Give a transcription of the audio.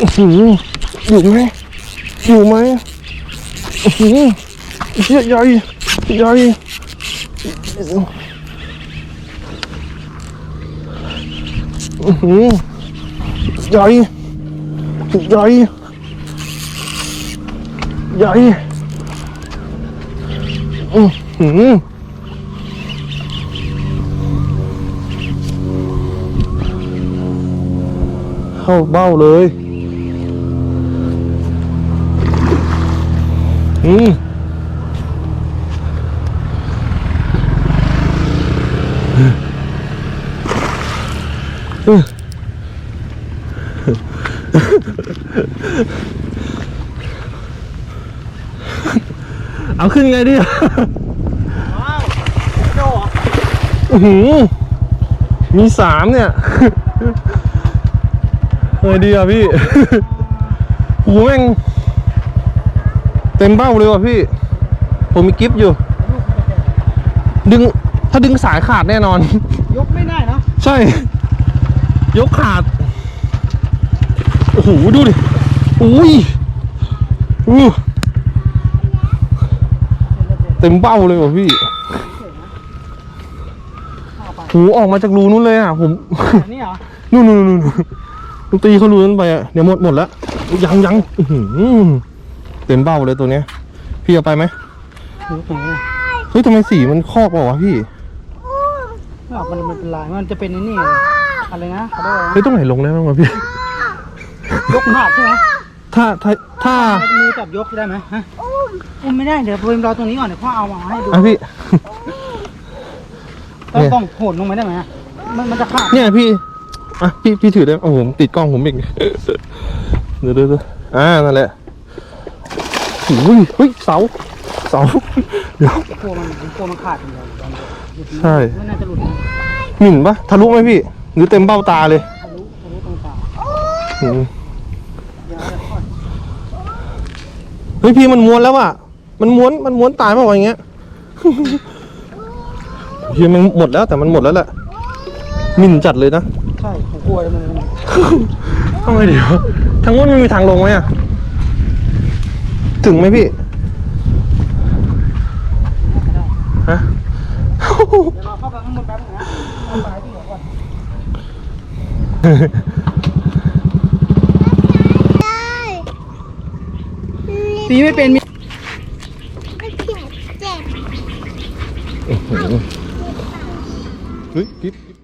อืออยู่ไหมอยู่ไหมอือหือเหี้ยใหญ่ใหญ่ใหญ่ใหญ่ใหญ่อือหือเข้าเบ้าเลย อืมเอาขึ้นไงดิหรออื้อหือมีสามเนี่ยเฮ้ยดีอะพี่โหแม่ง เต็มเบ้าเลยว่ะพี่ ผมมีกิฟต์อยู่ ดึงถ้าดึงสายขาดแน่นอน ยกไม่ได้เนอะใช่ ยกขาด โอ้โห ดูดิอุ้ยอู้เต็มเบ้าเลยว่ะพี่โหออกมาจากรูนู้นเลยอะ ผมอันนี้เหรอนู่นนู่นนู่นนู่นดนตรีเขารู้นั้นไปอะเดี๋ยวหมดหมดแล้วยังยังอื้อหือ เต็มเบ้าเลยตัวเนี้ย พี่เอาไปไหมถือตรงนี้เฮ้ยทำไมสีมันครอบเปล่าวะพี่ไม่ออกมันมันเป็นลายมันจะเป็นไอ้นี่อะไรนะเขาเรียกว่าอะไรเฮ้ยตรงไหนลงได้บ้างวะพี่ ยกขาดใช่ไหมถ้าถ้าถ้ามือจับยกได้ไหมฮะอุ้มไม่ได้เดี๋ยวเพิ่มรอตรงนี้ก่อนเดี๋ยวพ่อเอามาให้ดูอะพี่ ต้องต้องโหนลงไปได้ไหมฮะมันมันจะขาดเนี่ยพี่ อะพี่พี่ถือได้โอ้โหผมติดกล้องผมอีก เดี๋ยวเดี๋ยวเดี๋ยวอ่านั่นแหละโอ้ยเฮ้ยเสาเสาเดี๋ยวกลัวมันกลัวมันขาดอย่างเดียวใช่ไม่น่าจะหลุดนะหมิ่นปะทะลุไหมพี่ หรือเต็มเบ้าตาเลยทะลุทะลุตรงตาอืมเดี๋ยวจะทอดเฮ้ยพี่มันม้วนแล้วอะ มันม้วนมันม้วนตายเปล่าวะอย่างเงี้ยเฮียมันหมดแล้วแต่มันหมดแล้วแหละหมิ่นจัดเลยนะ ใช่ผมกลัวเลยมันมันทำไมเดี๋ยวทางนู้นมันมีทางลงไหมอะ ถึงไหมพี่ฮะเดี๋ยวเราเข้าไปข้างบนแป๊บนึงนะเอาไปที่หัวก่อนได้ตีไม่เป็นมีไม่เจ็บเจ็บเฮ้ยกิ๊บกิ๊บ